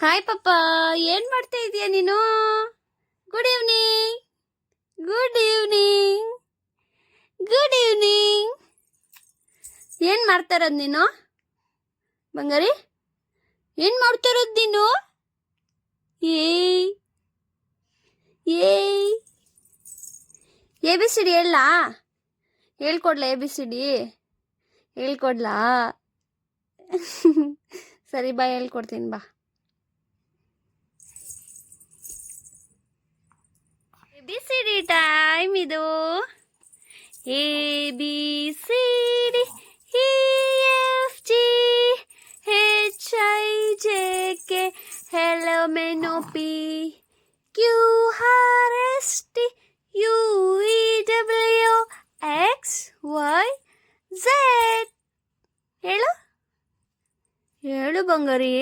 Hi ಪಪ್ಪ ಏನ್ ಮಾಡ್ತಾ ಇದೀಯ ನೀನು? Good evening good evening good evening ಏನ್ ಮಾಡ್ತಾ ಇರೋದು ನೀನು? ಬಂಗಾರಿ, ಏನ್ ಮಾಡ್ತಾ ಇರೋದು ನೀನು? ಏಯ್ ಏಯ್. ಎ ಬಿ ಸಿ ಡಿ ಹೇಳಲಾ? ಹೇಳ್ಕೊಡ್ಲಾ ಎ ಬಿ ಸಿ ಡಿ ಹೇಳ್ಕೊಡ್ಲಾ? ಸರಿ ಬಾ, ಹೇಳ್ಕೊಡ್ತೀನಿ ಬಾ. ABCD time ಇದು A B C D E F G H I ABCD EFG HIJK hello meno P QRST W X Y Z ಹೇಳು ಹೇಳು ಬಂಗಾರಿ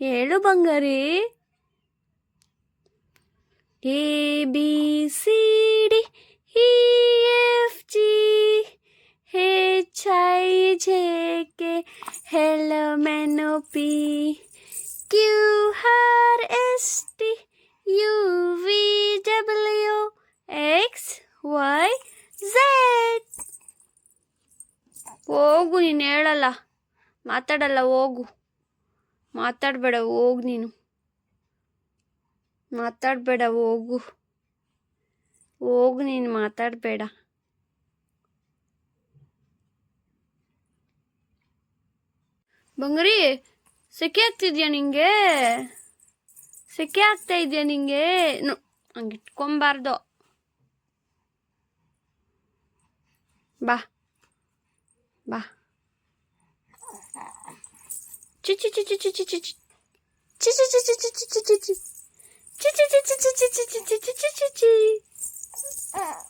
ಹೇಳು ಬಂಗಾರಿ A B C D E F G H I J K L M N O P Q R S T U V W X Y Z ಹೋಗು ನೀನು ಹೇಳಲ್ಲ ಮಾತಾಡಲ್ಲ ಹೋಗು ಮಾತಾಡಬೇಡ ಹೋಗು ನೀನು ಮಾತಾಡಬೇಡ ಹೋಗು ಹೋಗು ನೀನು ಮಾತಾಡಬೇಡ ಬಂಗ್ರಿ ಸೆಕೆ ಆಗ್ತಿದ್ಯಾ ನಿಂಗೆ ಸೆಕೆ ಆಗ್ತಾ ಇದೆಯಾ ನಿಂಗೆ ಹಂಗೆ ಇಟ್ಕೊಂಬಾರ್ದು ಬಾ ಬಾ ಚಿಚಿ ಚಿ ಚಿ ಚಿ ಚಿ ಚಿ ಚಿ ಚಿ ಚಿ Chee chee chee chee chee chee chee chee chee chee chee.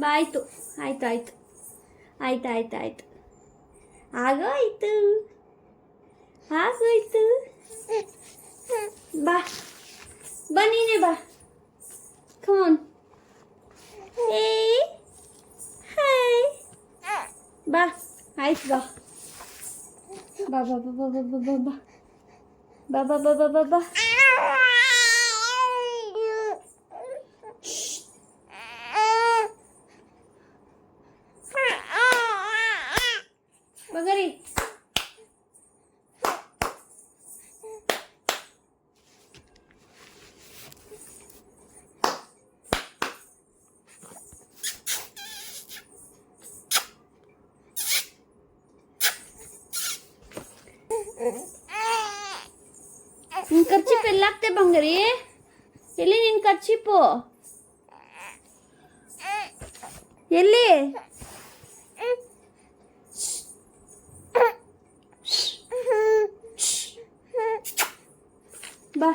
ಬಾ ಬಾ ಆಯ್ತು ಆಯ್ತು ಆಯ್ತು ಆಯ್ತು ಆಯ್ತು ಆಗೋಯ್ತು ಆಗೋಯ್ತು ಬಾ ಬನ್ನಿ ನೀನೇ ಬಾ ಕಮಾನ್ ಏ ಹಾಯ್ ಬಾ ಆಯ್ತು ಬಾ ಬಾ ಬಾ ಬಾ ಬಾ ಬಾ ಬಾ ಬಾ ಬಾ ಬಾ ಬಾ ಬಾ ಬಾ ಬಗರಿ ನಿನ್ ಖರ್ಚಿಪ್ ಎಲ್ಲಾಗ್ತೆ ಬಂಗಾರಿ ಎಲ್ಲಿ ನಿನ್ ಖರ್ಚಿಪ್ಪು ಎಲ್ಲಿ ಬಾ